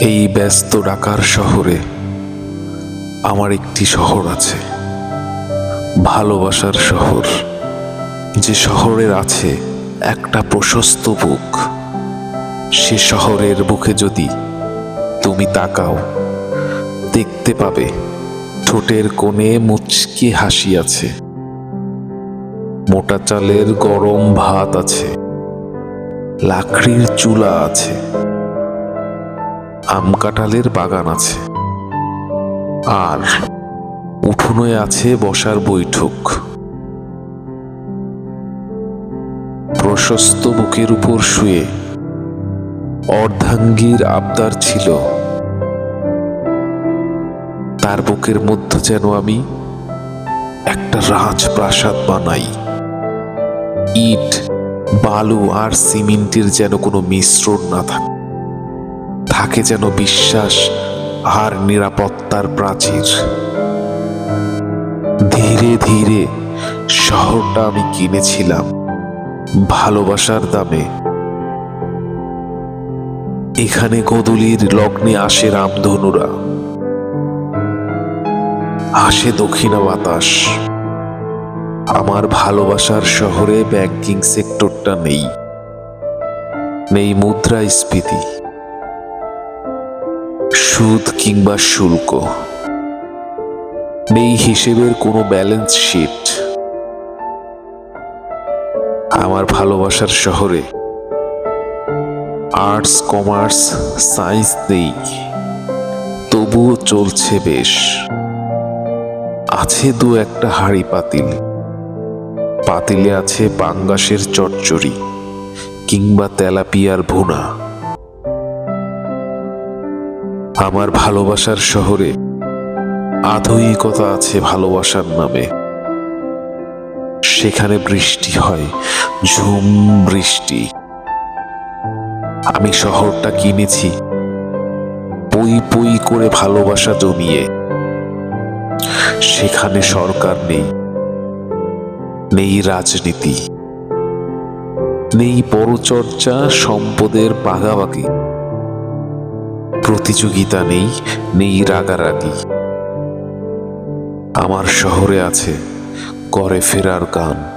এই ব্যস্ত ঢাকার শহরে আমার একটি শহর আছে। ভালোবাসার শহর। যে শহরের আছে একটা প্রশস্ত বুক। সে শহরের বুকে যদি তুমি তাকাও, দেখতে পাবে ঠোঁটের কোণে মুচকি হাসি আছে। মোটা চালের গরম ভাত আছে। লাকড়ির চুলা আছে। আম কাঁঠালের বাগান আছে। আর উঠোনে আছে বসার বৈঠক। প্রশস্ত বুকের উপর শুয়ে অর্ধাঙ্গীর আবদার ছিল। তার বুকের মধ্যে যেন আমি একটা রাজপ্রাসাদ বানাই। ইট, বালু আর সিমেন্টের যেন কোনো মিশ্রণ না থাকে। থাকে যেন বিশ্বাস আর নিরাপত্তার প্রাচীর। ধীরে ধীরে শহরটা আমি কিনেছিলাম ভালোবাসার দামে। এখানে গোদুলির লগ্নে আসে রামধনুরা। আসে দক্ষিণা বাতাস। আমার ভালোবাসার শহরে ব্যাংকিং সেক্টরটা নেই। নেই মুদ্রাস্ফীতি। সুদ কিংবা শুল্ক। নেই হিসেবের কোনো ব্যালেন্স শিট আমার ভালোবাসার শহরে আর্টস কমার্স সায়েন্স নেই। তবুও চলছে বেশ। আছে দু একটা হাড়ি পাতিল। পাতিলে আছে পাঙ্গাসের চচ্চড়ি কিংবা তেলাপিয়ার ভুনা। আমার ভালোবাসার শহরে আধুনিকতা আছে ভালোবাসার নামে। সেখানে বৃষ্টি হয়, ঝুম বৃষ্টি। আমি শহরটা কিনেছি, পই পই করে ভালোবাসা জমিয়ে। সেখানে সরকার নেই নেই রাজনীতি, নেই পরচর্চা সম্পদের পাগাবাগি প্রতিযোগিতা নেই নেই রাগারাগি। আমার শহরে আছে করে ফেরার গান।